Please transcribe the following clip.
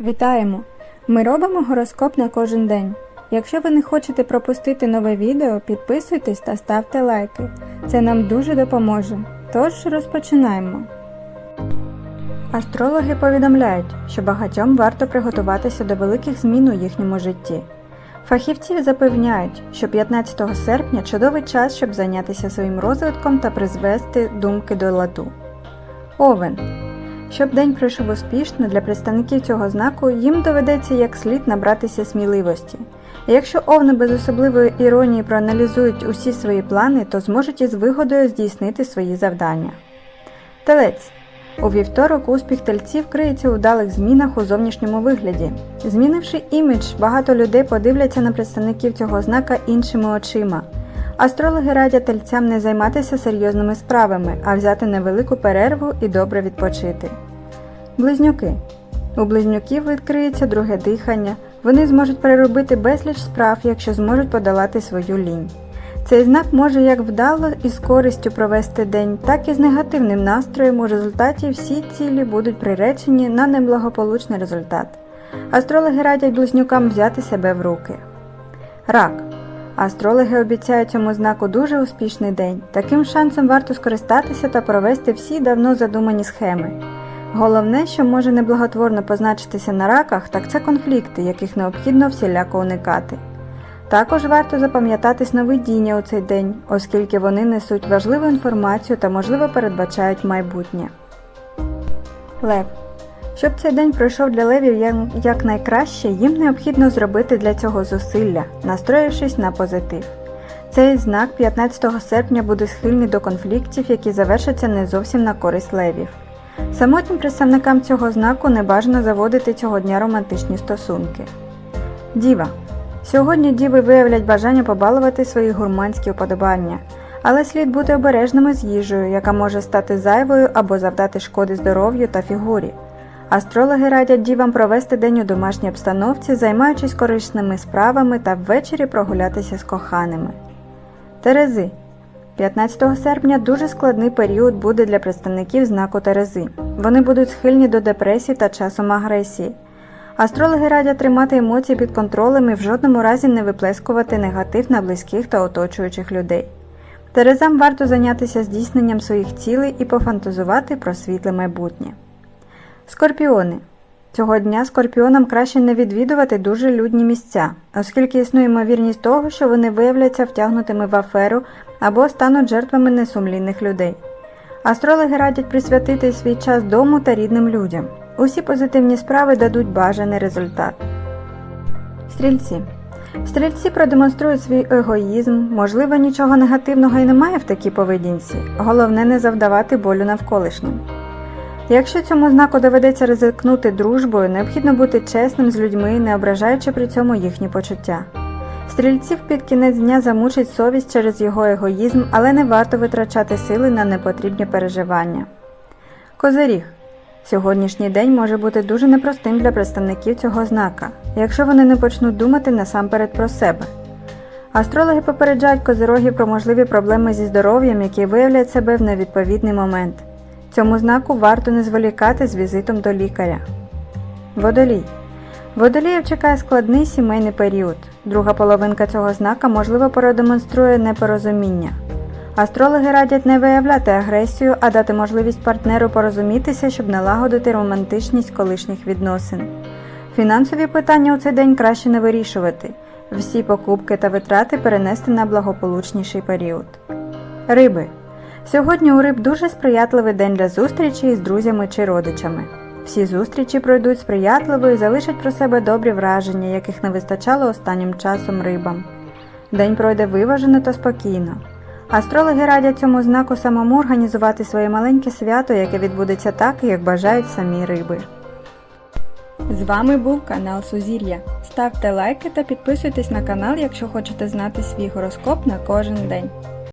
Вітаємо! Ми робимо гороскоп на кожен день. Якщо ви не хочете пропустити нове відео, підписуйтесь та ставте лайки. Це нам дуже допоможе. Тож розпочинаємо. Астрологи повідомляють, що багатьом варто приготуватися до великих змін у їхньому житті. Фахівці запевняють, що 15 серпня чудовий час, щоб зайнятися своїм розвитком та призвести думки до ладу. Овен. Щоб день пройшов успішно для представників цього знаку, їм доведеться як слід набратися сміливості. І якщо овни без особливої іронії проаналізують усі свої плани, то зможуть із вигодою здійснити свої завдання. Телець. У вівторок успіх тельців криється у вдалих змінах у зовнішньому вигляді. Змінивши імідж, багато людей подивляться на представників цього знака іншими очима. Астрологи радять тельцям не займатися серйозними справами, а взяти невелику перерву і добре відпочити. Близнюки. У близнюків відкриється друге дихання. Вони зможуть переробити безліч справ, якщо зможуть подолати свою лінь. Цей знак може як вдало і з користю провести день, так і з негативним настроєм. У результаті всі цілі будуть приречені на неблагополучний результат. Астрологи радять близнюкам взяти себе в руки. Рак. Астрологи обіцяють цьому знаку дуже успішний день. Таким шансом варто скористатися та провести всі давно задумані схеми. Головне, що може неблаготворно позначитися на раках, так це конфлікти, яких необхідно всіляко уникати. Також варто запам'ятати сновидіння у цей день, оскільки вони несуть важливу інформацію та, можливо, передбачають майбутнє. Лев. Щоб цей день пройшов для левів як- якнайкраще, їм необхідно зробити для цього зусилля, настроївшись на позитив. Цей знак 15 серпня буде схильний до конфліктів, які завершаться не зовсім на користь левів. Самотнім представникам цього знаку не бажано заводити цього дня романтичні стосунки. Діва. Сьогодні діви виявлять бажання побалувати свої гурманські уподобання, але слід бути обережними з їжею, яка може стати зайвою або завдати шкоди здоров'ю та фігурі. Астрологи радять дівам провести день у домашній обстановці, займаючись корисними справами та ввечері прогулятися з коханими. Терези. 15 серпня дуже складний період буде для представників знаку Терези. Вони будуть схильні до депресії та часом агресії. Астрологи радять тримати емоції під контролем і в жодному разі не виплескувати негатив на близьких та оточуючих людей. Терезам варто зайнятися здійсненням своїх цілей і пофантазувати про світле майбутнє. Скорпіони. Цього дня скорпіонам краще не відвідувати дуже людні місця, оскільки існує ймовірність того, що вони виявляться втягнутими в аферу або стануть жертвами несумлінних людей. Астрологи радять присвятити свій час дому та рідним людям. Усі позитивні справи дадуть бажаний результат. Стрільці. Стрільці продемонструють свій егоїзм, можливо, нічого негативного і немає в такій поведінці. Головне не завдавати болю навколишнім. Якщо цьому знаку доведеться ризикнути дружбою, необхідно бути чесним з людьми, не ображаючи при цьому їхні почуття. Стрільців під кінець дня замучить совість через його егоїзм, але не варто витрачати сили на непотрібні переживання. Козиріг. Сьогоднішній день може бути дуже непростим для представників цього знака, якщо вони не почнуть думати насамперед про себе. Астрологи попереджають козирогів про можливі проблеми зі здоров'ям, які виявлять себе в невідповідний момент. Цьому знаку варто не зволікати з візитом до лікаря. Водолій. Водоліїв чекає складний сімейний період. Друга половинка цього знака можливо продемонструє непорозуміння. Астрологи радять не виявляти агресію, а дати можливість партнеру порозумітися, щоб налагодити романтичність колишніх відносин. Фінансові питання у цей день краще не вирішувати. Всі покупки та витрати перенести на благополучніший період. Риби. Сьогодні у риб дуже сприятливий день для зустрічі з друзями чи родичами. Всі зустрічі пройдуть сприятливо і залишать про себе добрі враження, яких не вистачало останнім часом рибам. День пройде виважено та спокійно. Астрологи радять цьому знаку самому організувати своє маленьке свято, яке відбудеться так, як бажають самі риби. З вами був канал Сузір'я. Ставте лайки та підписуйтесь на канал, якщо хочете знати свій гороскоп на кожен день.